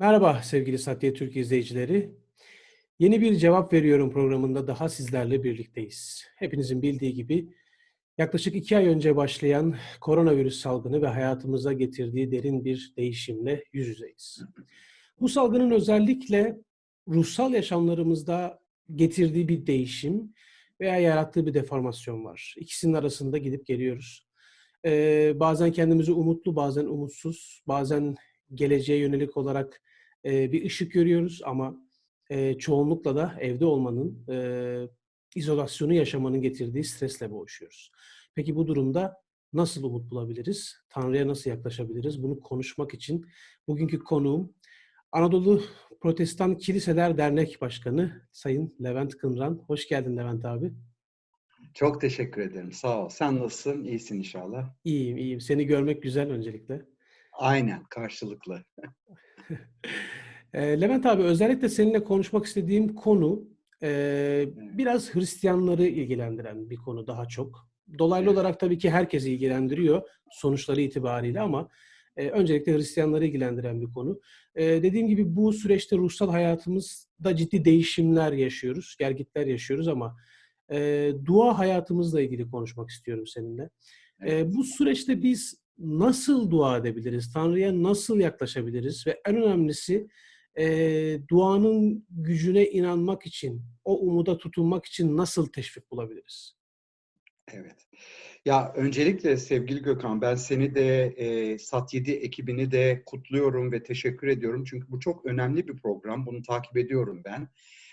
Merhaba sevgili Satya Türk izleyicileri. Yeni bir cevap veriyorum programında daha sizlerle birlikteyiz. Hepinizin bildiği gibi yaklaşık iki ay önce başlayan koronavirüs salgını ve hayatımıza getirdiği derin bir değişimle yüz yüzeyiz. Bu salgının özellikle ruhsal yaşamlarımızda getirdiği bir değişim veya yarattığı bir deformasyon var. İkisinin arasında gidip geliyoruz. Ee, bazen kendimizi umutlu, bazen umutsuz, bazen geleceğe yönelik olarak e, bir ışık görüyoruz ama e, çoğunlukla da evde olmanın, e, izolasyonu yaşamanın getirdiği stresle boğuşuyoruz. Peki bu durumda nasıl umut bulabiliriz? Tanrı'ya nasıl yaklaşabiliriz? Bunu konuşmak için bugünkü konuğum Anadolu Protestan Kiliseler Dernek Başkanı Sayın Levent Kınran. Hoş geldin Levent abi. Çok teşekkür ederim. Sağ ol. Sen nasılsın? İyisin inşallah. İyiyim, iyiyim. Seni görmek güzel öncelikle. Aynen, karşılıklı. E, Levent abi özellikle seninle konuşmak istediğim konu e, biraz Hristiyanları ilgilendiren bir konu daha çok. Dolaylı Evet. olarak tabii ki herkesi ilgilendiriyor sonuçları itibariyle ama e, öncelikle Hristiyanları ilgilendiren bir konu. E, dediğim gibi bu süreçte ruhsal hayatımızda ciddi değişimler yaşıyoruz, gergitler yaşıyoruz ama e, dua hayatımızla ilgili konuşmak istiyorum seninle. E, bu süreçte biz nasıl dua edebiliriz? Tanrı'ya nasıl yaklaşabiliriz? Ve en önemlisi e, duanın gücüne inanmak için, o umuda tutunmak için nasıl teşvik bulabiliriz? Evet. Ya öncelikle sevgili Gökhan, ben seni de e, Sat 7 ekibini de kutluyorum ve teşekkür ediyorum. Çünkü bu çok önemli bir program. Bunu takip ediyorum ben.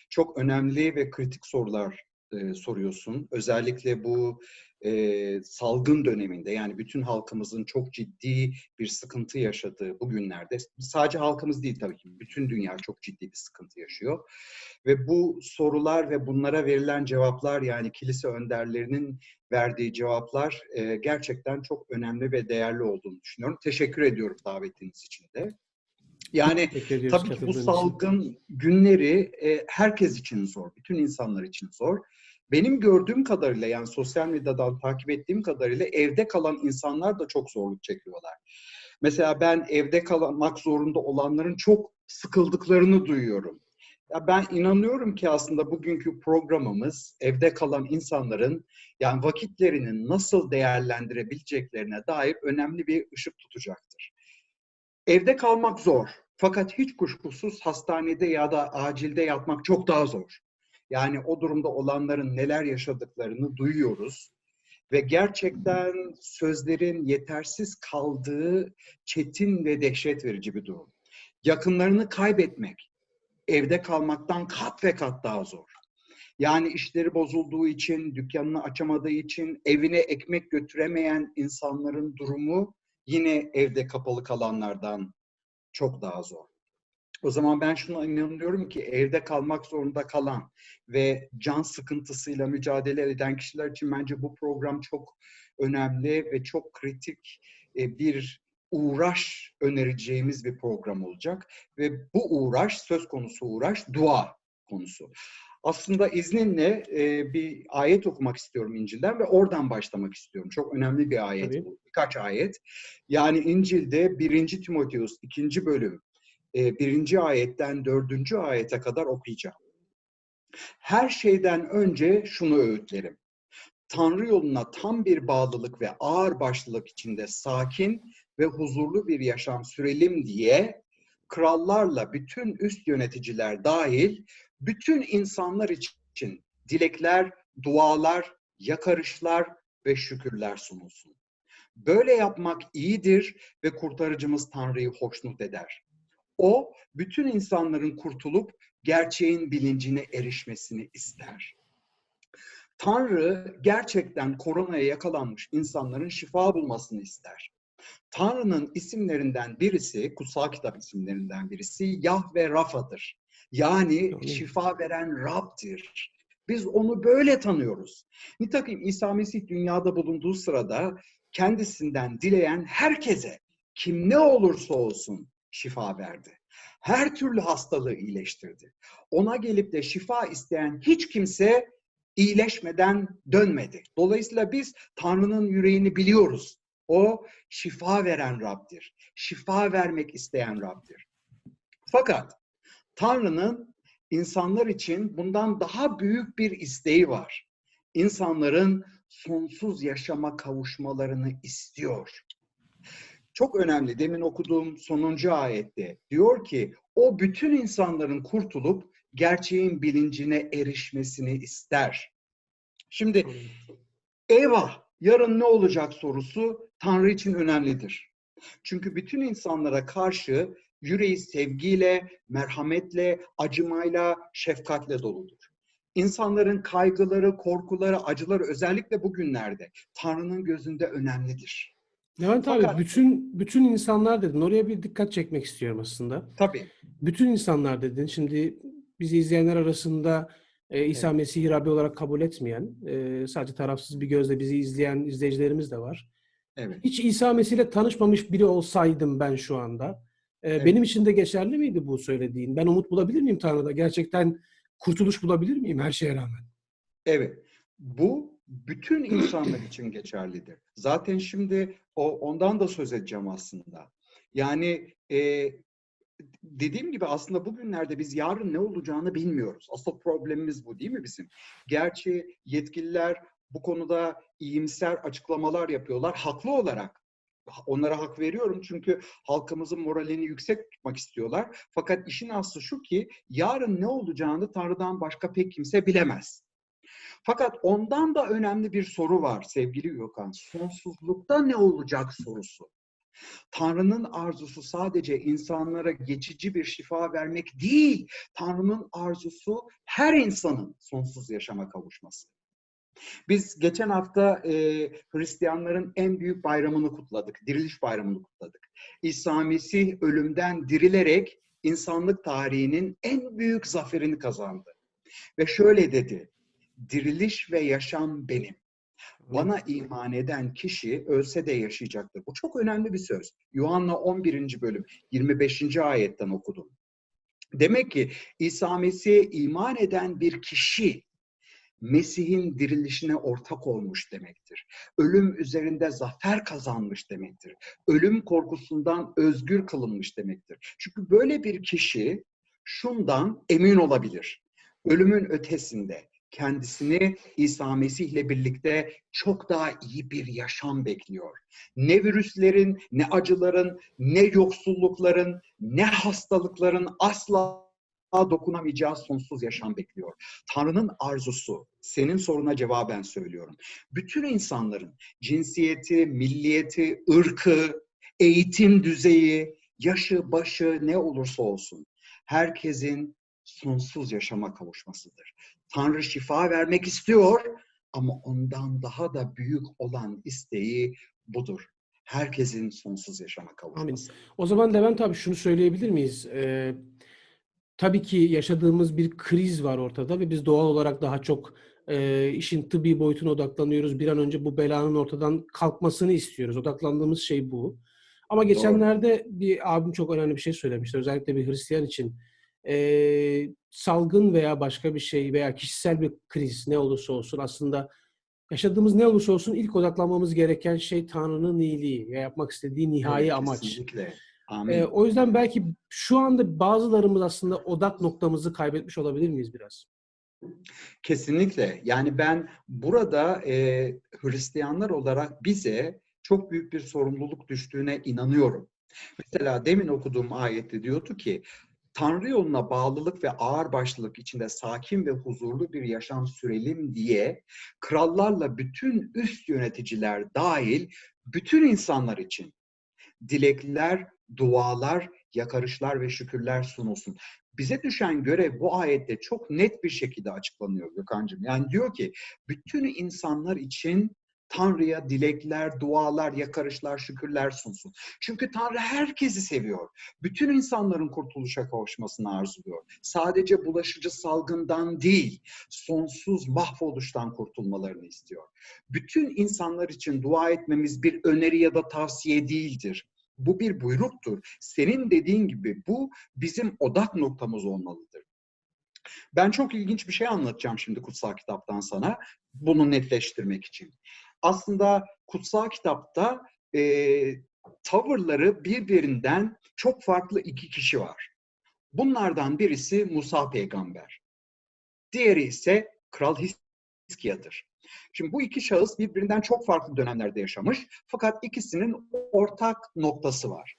Çok önemli ve kritik sorular e, soruyorsun. Özellikle bu e, salgın döneminde yani bütün halkımızın çok ciddi bir sıkıntı yaşadığı bu günlerde sadece halkımız değil tabii ki bütün dünya çok ciddi bir sıkıntı yaşıyor. Ve bu sorular ve bunlara verilen cevaplar yani kilise önderlerinin verdiği cevaplar e, gerçekten çok önemli ve değerli olduğunu düşünüyorum. Teşekkür ediyorum davetiniz için de. Yani tabii ki bu katıldığın için. salgın günleri e, herkes için zor, bütün insanlar için zor. Benim gördüğüm kadarıyla yani sosyal medyadan takip ettiğim kadarıyla evde kalan insanlar da çok zorluk çekiyorlar. Mesela ben evde kalmak zorunda olanların çok sıkıldıklarını duyuyorum. Ya ben inanıyorum ki aslında bugünkü programımız evde kalan insanların yani vakitlerini nasıl değerlendirebileceklerine dair önemli bir ışık tutacaktır. Evde kalmak zor. Fakat hiç kuşkusuz hastanede ya da acilde yatmak çok daha zor. Yani o durumda olanların neler yaşadıklarını duyuyoruz ve gerçekten sözlerin yetersiz kaldığı çetin ve dehşet verici bir durum. Yakınlarını kaybetmek evde kalmaktan kat ve kat daha zor. Yani işleri bozulduğu için, dükkanını açamadığı için evine ekmek götüremeyen insanların durumu yine evde kapalı kalanlardan çok daha zor. O zaman ben şuna inanıyorum ki evde kalmak zorunda kalan ve can sıkıntısıyla mücadele eden kişiler için bence bu program çok önemli ve çok kritik e, bir uğraş önereceğimiz bir program olacak ve bu uğraş söz konusu uğraş dua konusu. Aslında izninle e, bir ayet okumak istiyorum İncil'den ve oradan başlamak istiyorum. Çok önemli bir ayet Tabii. bu. Birkaç ayet. Yani İncil'de 1. Timoteus 2. bölüm e, birinci ayetten dördüncü ayete kadar okuyacağım. Her şeyden önce şunu öğütlerim. Tanrı yoluna tam bir bağlılık ve ağır başlılık içinde sakin ve huzurlu bir yaşam sürelim diye krallarla bütün üst yöneticiler dahil bütün insanlar için dilekler, dualar, yakarışlar ve şükürler sunulsun. Böyle yapmak iyidir ve kurtarıcımız Tanrı'yı hoşnut eder. O bütün insanların kurtulup gerçeğin bilincine erişmesini ister. Tanrı gerçekten koronaya yakalanmış insanların şifa bulmasını ister. Tanrı'nın isimlerinden birisi, kutsal kitap isimlerinden birisi Yahve Rafa'dır. Yani şifa veren Rab'dir. Biz onu böyle tanıyoruz. Nitekim İsa Mesih dünyada bulunduğu sırada kendisinden dileyen herkese kim ne olursa olsun şifa verdi. Her türlü hastalığı iyileştirdi. Ona gelip de şifa isteyen hiç kimse iyileşmeden dönmedi. Dolayısıyla biz Tanrı'nın yüreğini biliyoruz. O şifa veren Rab'dir. Şifa vermek isteyen Rab'dir. Fakat Tanrı'nın insanlar için bundan daha büyük bir isteği var. İnsanların sonsuz yaşama kavuşmalarını istiyor. Çok önemli. Demin okuduğum sonuncu ayette diyor ki o bütün insanların kurtulup gerçeğin bilincine erişmesini ister. Şimdi eyvah yarın ne olacak sorusu Tanrı için önemlidir. Çünkü bütün insanlara karşı yüreği sevgiyle, merhametle, acımayla, şefkatle doludur. İnsanların kaygıları, korkuları, acıları özellikle bugünlerde Tanrı'nın gözünde önemlidir. Levent abi Fakat- bütün bütün insanlar dedin. Oraya bir dikkat çekmek istiyorum aslında. Tabii. Bütün insanlar dedin. Şimdi bizi izleyenler arasında e, İsa Evet. Mesih'i Rabbi olarak kabul etmeyen, e, sadece tarafsız bir gözle bizi izleyen izleyicilerimiz de var. Evet. Hiç İsa Mesih'le tanışmamış biri olsaydım ben şu anda, e, Evet. benim için de geçerli miydi bu söylediğin? Ben umut bulabilir miyim Tanrı'da? Gerçekten kurtuluş bulabilir miyim her şeye rağmen? Evet. Bu bütün insanlar için geçerlidir. Zaten şimdi o ondan da söz edeceğim aslında. Yani e, dediğim gibi aslında bugünlerde biz yarın ne olacağını bilmiyoruz. Asıl problemimiz bu değil mi bizim? Gerçi yetkililer bu konuda iyimser açıklamalar yapıyorlar. Haklı olarak. Onlara hak veriyorum çünkü halkımızın moralini yüksek tutmak istiyorlar. Fakat işin aslı şu ki yarın ne olacağını Tanrı'dan başka pek kimse bilemez. Fakat ondan da önemli bir soru var sevgili Gökhan. Sonsuzlukta ne olacak sorusu. Tanrı'nın arzusu sadece insanlara geçici bir şifa vermek değil. Tanrı'nın arzusu her insanın sonsuz yaşama kavuşması. Biz geçen hafta e, Hristiyanların en büyük bayramını kutladık. Diriliş bayramını kutladık. İsa Mesih ölümden dirilerek insanlık tarihinin en büyük zaferini kazandı. Ve şöyle dedi. Diriliş ve yaşam benim. Bana iman eden kişi ölse de yaşayacaktır. Bu çok önemli bir söz. Yuhanna 11. bölüm 25. ayetten okudum. Demek ki İsa Mesih'e iman eden bir kişi Mesih'in dirilişine ortak olmuş demektir. Ölüm üzerinde zafer kazanmış demektir. Ölüm korkusundan özgür kılınmış demektir. Çünkü böyle bir kişi şundan emin olabilir. Ölümün ötesinde kendisini İsa Mesih ile birlikte çok daha iyi bir yaşam bekliyor. Ne virüslerin, ne acıların, ne yoksullukların, ne hastalıkların asla dokunamayacağı sonsuz yaşam bekliyor. Tanrı'nın arzusu, senin soruna cevaben söylüyorum. Bütün insanların cinsiyeti, milliyeti, ırkı, eğitim düzeyi, yaşı, başı ne olursa olsun herkesin sonsuz yaşama kavuşmasıdır. Tanrı şifa vermek istiyor ama ondan daha da büyük olan isteği budur. Herkesin sonsuz yaşama kavuşması. O zaman Levent abi şunu söyleyebilir miyiz? Ee, tabii ki yaşadığımız bir kriz var ortada ve biz doğal olarak daha çok e, işin tıbbi boyutuna odaklanıyoruz. Bir an önce bu belanın ortadan kalkmasını istiyoruz. Odaklandığımız şey bu. Ama geçenlerde bir abim çok önemli bir şey söylemişti. Özellikle bir Hristiyan için. Ee, salgın veya başka bir şey veya kişisel bir kriz ne olursa olsun aslında yaşadığımız ne olursa olsun ilk odaklanmamız gereken şey Tanrı'nın iyiliği ve yapmak istediği nihai Evet, amaç. Kesinlikle. Amin. Ee, o yüzden belki şu anda bazılarımız aslında odak noktamızı kaybetmiş olabilir miyiz biraz? Kesinlikle. Yani ben burada e, Hristiyanlar olarak bize çok büyük bir sorumluluk düştüğüne inanıyorum. Mesela demin okuduğum ayette diyordu ki Tanrı yoluna bağlılık ve ağırbaşlılık içinde sakin ve huzurlu bir yaşam sürelim diye krallarla bütün üst yöneticiler dahil bütün insanlar için dilekler, dualar, yakarışlar ve şükürler sunulsun. Bize düşen görev bu ayette çok net bir şekilde açıklanıyor Gökhan'cığım. Yani diyor ki bütün insanlar için Tanrı'ya dilekler, dualar, yakarışlar, şükürler sunsun. Çünkü Tanrı herkesi seviyor. Bütün insanların kurtuluşa kavuşmasını arzuluyor. Sadece bulaşıcı salgından değil, sonsuz mahvoluştan kurtulmalarını istiyor. Bütün insanlar için dua etmemiz bir öneri ya da tavsiye değildir. Bu bir buyruktur. Senin dediğin gibi bu bizim odak noktamız olmalıdır. Ben çok ilginç bir şey anlatacağım şimdi kutsal kitaptan sana. Bunu netleştirmek için. Aslında kutsal kitapta e, tavırları birbirinden çok farklı iki kişi var. Bunlardan birisi Musa peygamber. Diğeri ise Kral Hiskia'dır. Şimdi bu iki şahıs birbirinden çok farklı dönemlerde yaşamış fakat ikisinin ortak noktası var.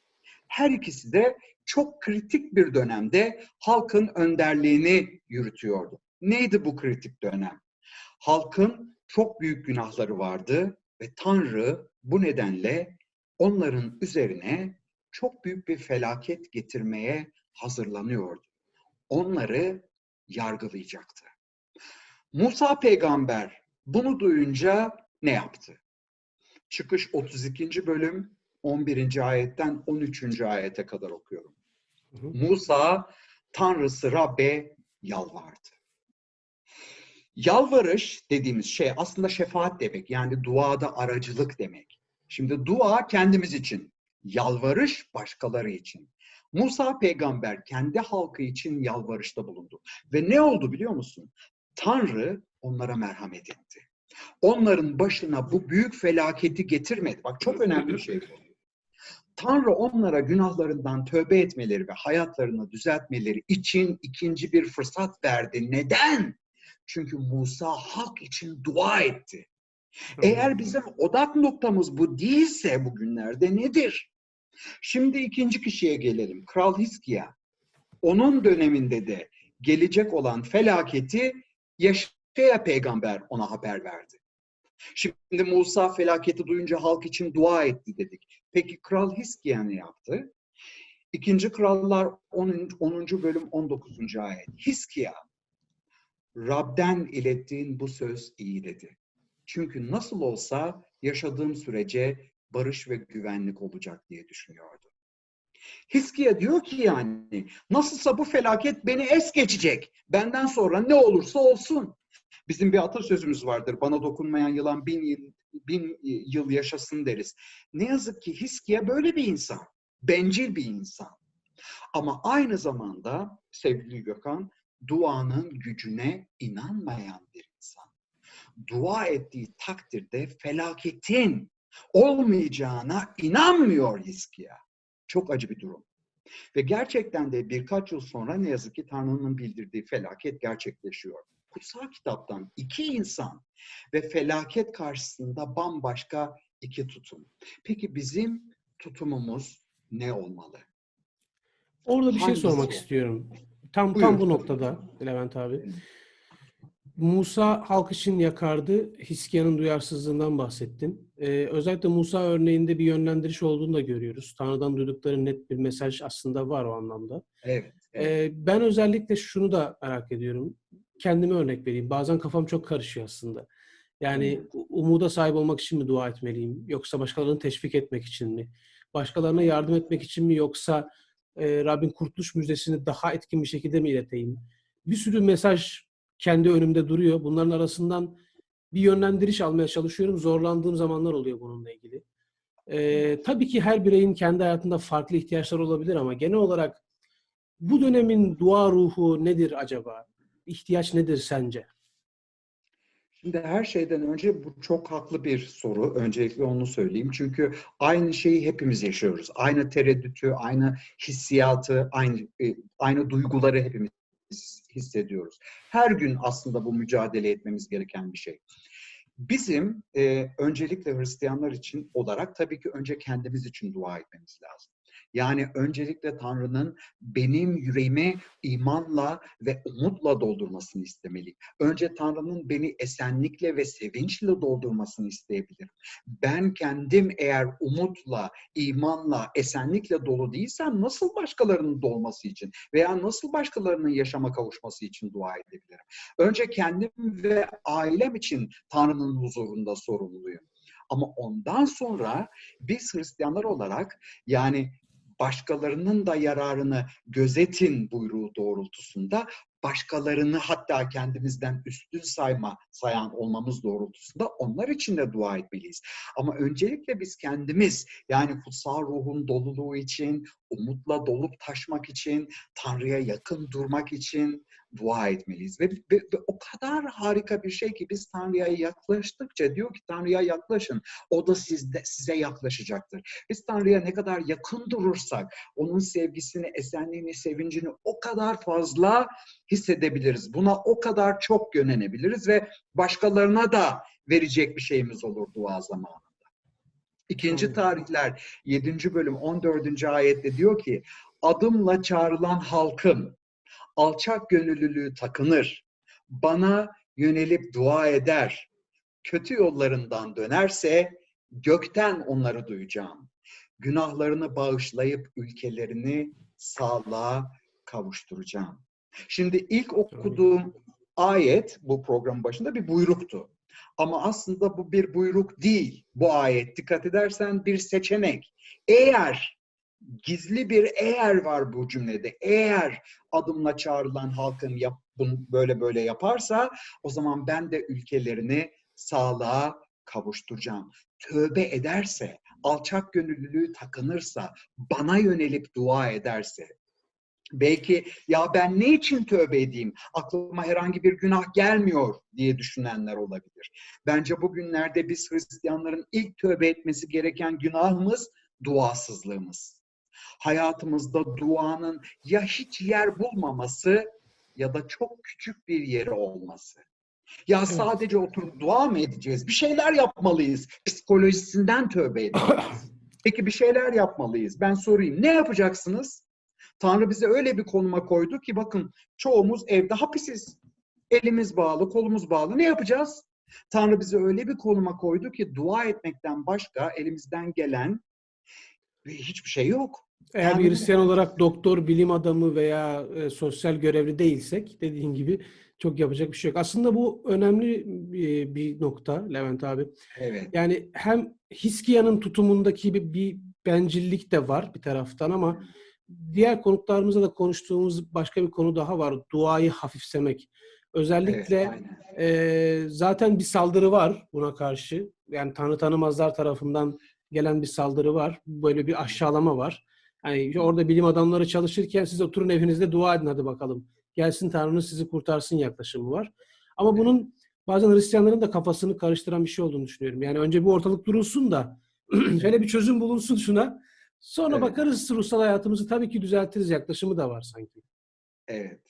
Her ikisi de çok kritik bir dönemde halkın önderliğini yürütüyordu. Neydi bu kritik dönem? Halkın çok büyük günahları vardı ve Tanrı bu nedenle onların üzerine çok büyük bir felaket getirmeye hazırlanıyordu. Onları yargılayacaktı. Musa peygamber bunu duyunca ne yaptı? Çıkış 32. bölüm 11. ayetten 13. ayete kadar okuyorum. Hı hı. Musa Tanrısı Rab'be yalvardı. Yalvarış dediğimiz şey aslında şefaat demek. Yani duada aracılık demek. Şimdi dua kendimiz için, yalvarış başkaları için. Musa peygamber kendi halkı için yalvarışta bulundu. Ve ne oldu biliyor musun? Tanrı onlara merhamet etti. Onların başına bu büyük felaketi getirmedi. Bak çok önemli bir şey bu. Tanrı onlara günahlarından tövbe etmeleri ve hayatlarını düzeltmeleri için ikinci bir fırsat verdi. Neden? Çünkü Musa halk için dua etti. Eğer bizim odak noktamız bu değilse bugünlerde nedir? Şimdi ikinci kişiye gelelim. Kral Hiskia. Onun döneminde de gelecek olan felaketi Yaşaya peygamber ona haber verdi. Şimdi Musa felaketi duyunca halk için dua etti dedik. Peki Kral Hiskia ne yaptı? İkinci Krallar 10. 10. bölüm 19. ayet. Hiskia, Rab'den ilettiğin bu söz iyi dedi. Çünkü nasıl olsa yaşadığım sürece barış ve güvenlik olacak diye düşünüyordu. Hiskia diyor ki yani nasılsa bu felaket beni es geçecek. Benden sonra ne olursa olsun. Bizim bir atasözümüz vardır. Bana dokunmayan yılan bin yıl, bin yıl yaşasın deriz. Ne yazık ki Hiskia böyle bir insan. Bencil bir insan. Ama aynı zamanda sevgili Gökhan duanın gücüne inanmayan bir insan. Dua ettiği takdirde felaketin olmayacağına inanmıyor Hiskia. Çok acı bir durum. Ve gerçekten de birkaç yıl sonra ne yazık ki Tanrı'nın bildirdiği felaket gerçekleşiyor. Kutsal kitaptan iki insan ve felaket karşısında bambaşka iki tutum. Peki bizim tutumumuz ne olmalı? Orada bir şey Hangisi sormak o? istiyorum. Tam Buyur. tam bu noktada Levent abi. Musa halk için yakardı. Hiskia'nın duyarsızlığından bahsettin. Ee, özellikle Musa örneğinde bir yönlendiriş olduğunu da görüyoruz. Tanrı'dan duydukları net bir mesaj aslında var o anlamda. Evet. evet. Ee, ben özellikle şunu da merak ediyorum. Kendime örnek vereyim. Bazen kafam çok karışıyor aslında. Yani umuda sahip olmak için mi dua etmeliyim? Yoksa başkalarını teşvik etmek için mi? Başkalarına yardım etmek için mi? Yoksa e, Rabbin kurtuluş müjdesini daha etkin bir şekilde mi ileteyim? Bir sürü mesaj kendi önümde duruyor. Bunların arasından bir yönlendiriş almaya çalışıyorum. Zorlandığım zamanlar oluyor bununla ilgili. Ee, tabii ki her bireyin kendi hayatında farklı ihtiyaçları olabilir ama genel olarak bu dönemin dua ruhu nedir acaba? İhtiyaç nedir sence? Şimdi her şeyden önce bu çok haklı bir soru. Öncelikle onu söyleyeyim. Çünkü aynı şeyi hepimiz yaşıyoruz. Aynı tereddütü, aynı hissiyatı, aynı e, aynı duyguları hepimiz hissediyoruz. Her gün aslında bu mücadele etmemiz gereken bir şey. Bizim e, öncelikle Hristiyanlar için olarak tabii ki önce kendimiz için dua etmemiz lazım. Yani öncelikle Tanrı'nın benim yüreğimi imanla ve umutla doldurmasını istemeliyim. Önce Tanrı'nın beni esenlikle ve sevinçle doldurmasını isteyebilirim. Ben kendim eğer umutla, imanla, esenlikle dolu değilsem nasıl başkalarının dolması için veya nasıl başkalarının yaşama kavuşması için dua edebilirim? Önce kendim ve ailem için Tanrı'nın huzurunda sorumluyum. Ama ondan sonra biz Hristiyanlar olarak yani başkalarının da yararını gözetin buyruğu doğrultusunda başkalarını hatta kendimizden üstün sayma sayan olmamız doğrultusunda onlar için de dua etmeliyiz. Ama öncelikle biz kendimiz yani kutsal ruhun doluluğu için, umutla dolup taşmak için, Tanrı'ya yakın durmak için, dua etmeliyiz. Ve, ve- ve o kadar harika bir şey ki biz Tanrı'ya yaklaştıkça diyor ki Tanrı'ya yaklaşın. O da sizde, size yaklaşacaktır. Biz Tanrı'ya ne kadar yakın durursak onun sevgisini, esenliğini, sevincini o kadar fazla hissedebiliriz. Buna o kadar çok yönelebiliriz ve başkalarına da verecek bir şeyimiz olur dua zamanında. İkinci tarihler 7. bölüm 14. ayette diyor ki adımla çağrılan halkım alçak gönüllülüğü takınır. Bana yönelip dua eder. Kötü yollarından dönerse gökten onları duyacağım. Günahlarını bağışlayıp ülkelerini sağlığa kavuşturacağım. Şimdi ilk okuduğum ayet bu programın başında bir buyruktu. Ama aslında bu bir buyruk değil. Bu ayet dikkat edersen bir seçenek. Eğer gizli bir eğer var bu cümlede. Eğer adımla çağrılan halkım yap, böyle böyle yaparsa o zaman ben de ülkelerini sağlığa kavuşturacağım. Tövbe ederse, alçak gönüllülüğü takınırsa, bana yönelip dua ederse, belki ya ben ne için tövbe edeyim? Aklıma herhangi bir günah gelmiyor diye düşünenler olabilir. Bence bugünlerde biz Hristiyanların ilk tövbe etmesi gereken günahımız duasızlığımız. Hayatımızda duanın ya hiç yer bulmaması ya da çok küçük bir yeri olması. Ya sadece oturup dua mı edeceğiz? Bir şeyler yapmalıyız. Psikolojisinden tövbe edeceğiz. Peki bir şeyler yapmalıyız. Ben sorayım. Ne yapacaksınız? Tanrı bize öyle bir konuma koydu ki bakın çoğumuz evde hapisiz. Elimiz bağlı, kolumuz bağlı. Ne yapacağız? Tanrı bizi öyle bir konuma koydu ki dua etmekten başka elimizden gelen hiçbir şey yok. Eğer bir Yani- Hristiyan olarak doktor, bilim adamı veya e, sosyal görevli değilsek dediğin gibi çok yapacak bir şey yok. Aslında bu önemli e, bir nokta Levent abi. Evet. Yani hem Hiskia'nın tutumundaki bir, bir bencillik de var bir taraftan ama diğer konuklarımızla da konuştuğumuz başka bir konu daha var. Duayı hafifsemek. Özellikle evet, ee, zaten bir saldırı var buna karşı. Yani tanı tanımazlar tarafından gelen bir saldırı var. Böyle bir aşağılama var. Yani orada bilim adamları çalışırken siz oturun evinizde dua edin hadi bakalım. Gelsin Tanrı'nız sizi kurtarsın yaklaşımı var. Ama Evet. bunun bazen Hristiyanların da kafasını karıştıran bir şey olduğunu düşünüyorum. Yani önce bir ortalık durulsun da şöyle bir çözüm bulunsun şuna. Sonra Evet. bakarız ruhsal hayatımızı tabii ki düzeltiriz yaklaşımı da var sanki. Evet.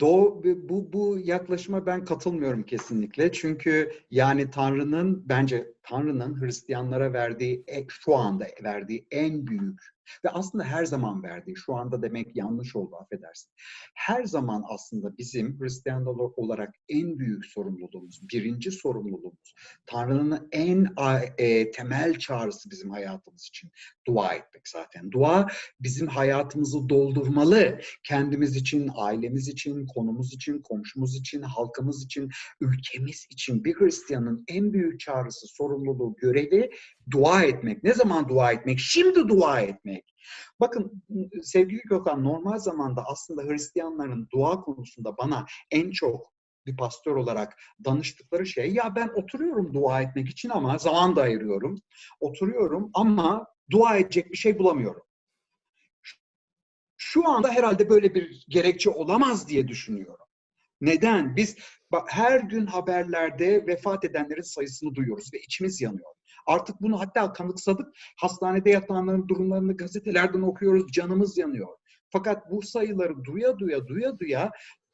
Doğu, bu, bu yaklaşıma ben katılmıyorum kesinlikle. Çünkü yani Tanrı'nın bence Tanrı'nın Hristiyanlara verdiği e- şu anda verdiği en büyük ve aslında her zaman verdiği şu anda demek yanlış oldu affedersin. Her zaman aslında bizim Hristiyanlar olarak en büyük sorumluluğumuz, birinci sorumluluğumuz Tanrı'nın en e, temel çağrısı bizim hayatımız için dua etmek zaten. Dua bizim hayatımızı doldurmalı kendimiz için, ailemiz için, konumuz için, komşumuz için, halkımız için, ülkemiz için bir Hristiyanın en büyük çağrısı, sorumluluğu, görevi dua etmek. Ne zaman dua etmek? Şimdi dua etmek. Bakın sevgili Gökhan normal zamanda aslında Hristiyanların dua konusunda bana en çok bir pastör olarak danıştıkları şey ya ben oturuyorum dua etmek için ama zaman da ayırıyorum. Oturuyorum ama dua edecek bir şey bulamıyorum şu anda herhalde böyle bir gerekçe olamaz diye düşünüyorum. Neden? Biz her gün haberlerde vefat edenlerin sayısını duyuyoruz ve içimiz yanıyor. Artık bunu hatta kanıksadık. Hastanede yatanların durumlarını gazetelerden okuyoruz. Canımız yanıyor. Fakat bu sayıları duya duya duya duya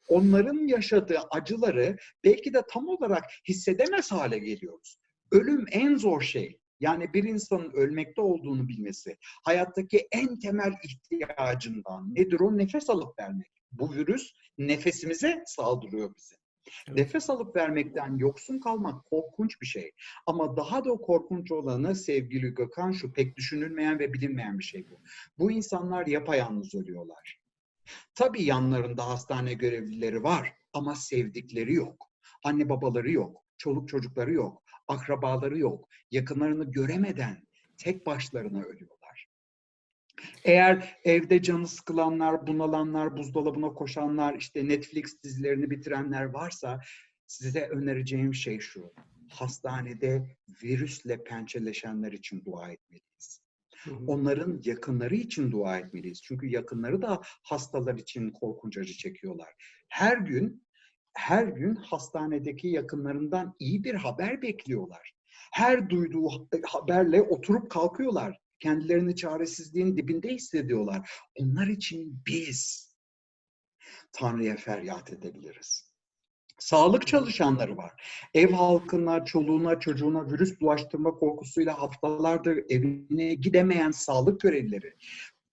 onların yaşadığı acıları belki de tam olarak hissedemez hale geliyoruz. Ölüm en zor şey. Yani bir insanın ölmekte olduğunu bilmesi, hayattaki en temel ihtiyacından nedir o? Nefes alıp vermek. Bu virüs nefesimize saldırıyor bize. Nefes alıp vermekten yoksun kalmak korkunç bir şey. Ama daha da korkunç olanı sevgili Gökhan şu pek düşünülmeyen ve bilinmeyen bir şey bu. Bu insanlar yapayalnız ölüyorlar. Tabii yanlarında hastane görevlileri var ama sevdikleri yok. Anne babaları yok, çoluk çocukları yok, akrabaları yok. Yakınlarını göremeden tek başlarına ölüyorlar. Eğer evde canı sıkılanlar, bunalanlar, buzdolabına koşanlar, işte Netflix dizilerini bitirenler varsa size önereceğim şey şu. Hastanede virüsle pençeleşenler için dua etmeliyiz. Hı hı. Onların yakınları için dua etmeliyiz. Çünkü yakınları da hastalar için korkunç acı çekiyorlar. Her gün her gün hastanedeki yakınlarından iyi bir haber bekliyorlar. Her duyduğu ha- haberle oturup kalkıyorlar. Kendilerini çaresizliğin dibinde hissediyorlar. Onlar için biz Tanrı'ya feryat edebiliriz. Sağlık çalışanları var. Ev halkına, çoluğuna, çocuğuna virüs bulaştırma korkusuyla haftalardır evine gidemeyen sağlık görevlileri.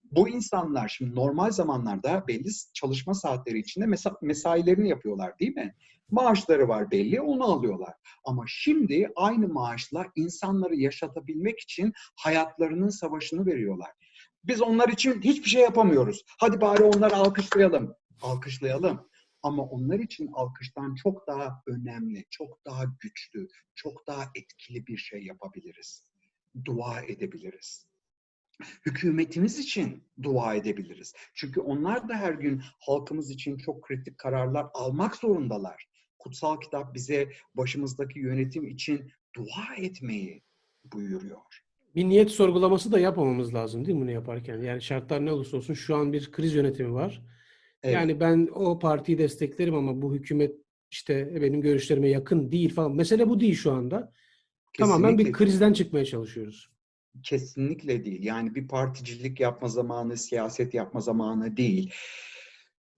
Bu insanlar şimdi normal zamanlarda belli çalışma saatleri içinde mesa- mesailerini yapıyorlar değil mi? Maaşları var belli, onu alıyorlar. Ama şimdi aynı maaşla insanları yaşatabilmek için hayatlarının savaşını veriyorlar. Biz onlar için hiçbir şey yapamıyoruz. Hadi bari onları alkışlayalım. Alkışlayalım. Ama onlar için alkıştan çok daha önemli, çok daha güçlü, çok daha etkili bir şey yapabiliriz. Dua edebiliriz. Hükümetimiz için dua edebiliriz. Çünkü onlar da her gün halkımız için çok kritik kararlar almak zorundalar. Kutsal kitap bize başımızdaki yönetim için dua etmeyi buyuruyor. Bir niyet sorgulaması da yapmamamız lazım değil mi bunu yaparken? Yani şartlar ne olursa olsun şu an bir kriz yönetimi var. Evet. Yani ben o partiyi desteklerim ama bu hükümet işte benim görüşlerime yakın değil falan. Mesele bu değil şu anda. Tamamen bir Kesinlikle. krizden çıkmaya çalışıyoruz. Kesinlikle değil. Yani bir particilik yapma zamanı, siyaset yapma zamanı değil.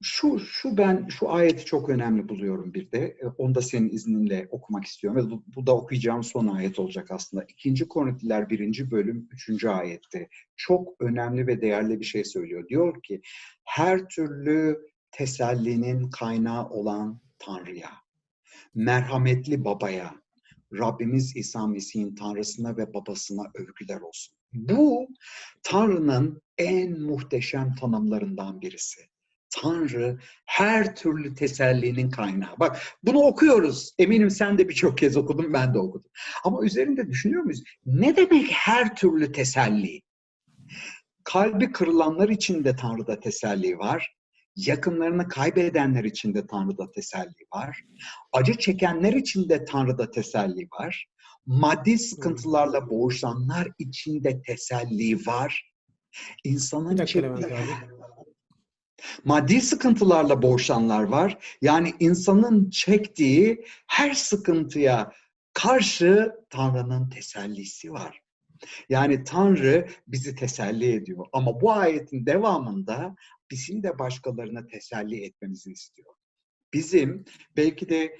Şu, şu ben şu ayeti çok önemli buluyorum bir de. E, Onu da senin izninle okumak istiyorum. Ve bu, da okuyacağım son ayet olacak aslında. İkinci Korintiler birinci bölüm üçüncü ayette çok önemli ve değerli bir şey söylüyor. Diyor ki her türlü tesellinin kaynağı olan Tanrı'ya, merhametli babaya, Rabbimiz İsa Mesih'in Tanrısına ve babasına övgüler olsun. Bu Tanrı'nın en muhteşem tanımlarından birisi. Tanrı her türlü tesellinin kaynağı. Bak bunu okuyoruz. Eminim sen de birçok kez okudun, ben de okudum. Ama üzerinde düşünüyor muyuz? Ne demek her türlü teselli? Kalbi kırılanlar için de Tanrı'da teselli var. Yakınlarını kaybedenler için de Tanrı'da teselli var. Acı çekenler için de Tanrı'da teselli var. Maddi sıkıntılarla boğuşanlar için de teselli var. İnsanın çektiği. Maddi sıkıntılarla boğuşanlar var. Yani insanın çektiği her sıkıntıya karşı Tanrı'nın tesellisi var. Yani Tanrı bizi teselli ediyor. Ama bu ayetin devamında bizim de başkalarına teselli etmemizi istiyor. Bizim belki de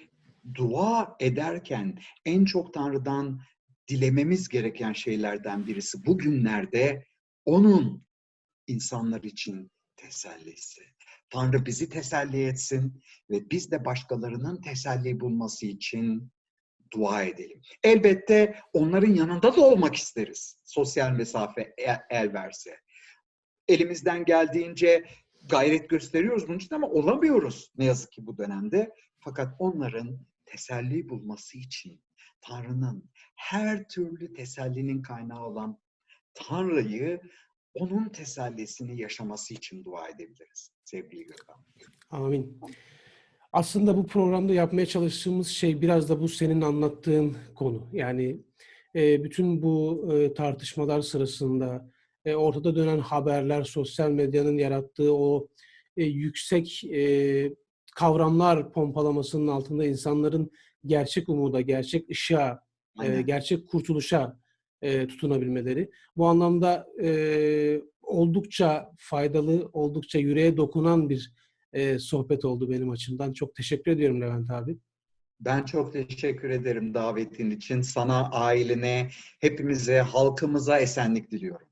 dua ederken en çok Tanrı'dan dilememiz gereken şeylerden birisi bugünlerde onun insanlar için tesellisi. Tanrı bizi teselli etsin ve biz de başkalarının teselli bulması için dua edelim. Elbette onların yanında da olmak isteriz. Sosyal mesafe el, el verse. Elimizden geldiğince gayret gösteriyoruz bunun için ama olamıyoruz ne yazık ki bu dönemde. Fakat onların teselli bulması için Tanrı'nın her türlü tesellinin kaynağı olan Tanrı'yı onun tesellisini yaşaması için dua edebiliriz sevgili Gökhan. Amin. Aslında bu programda yapmaya çalıştığımız şey biraz da bu senin anlattığın konu. Yani e, bütün bu e, tartışmalar sırasında e, ortada dönen haberler, sosyal medyanın yarattığı o e, yüksek e, kavramlar pompalamasının altında insanların gerçek umuda, gerçek ışığa, e, gerçek kurtuluşa e, tutunabilmeleri. Bu anlamda e, oldukça faydalı, oldukça yüreğe dokunan bir e, sohbet oldu benim açımdan. Çok teşekkür ediyorum Levent abi. Ben çok teşekkür ederim davetin için. Sana, ailene, hepimize, halkımıza esenlik diliyorum.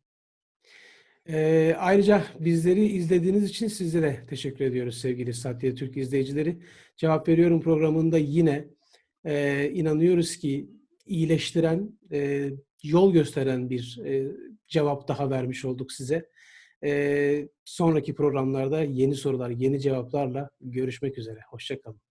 E, ayrıca bizleri izlediğiniz için size de teşekkür ediyoruz sevgili Satya Türk izleyicileri. Cevap Veriyorum programında yine e, inanıyoruz ki iyileştiren, e, yol gösteren bir e, cevap daha vermiş olduk size. E, sonraki programlarda yeni sorular, yeni cevaplarla görüşmek üzere. Hoşçakalın.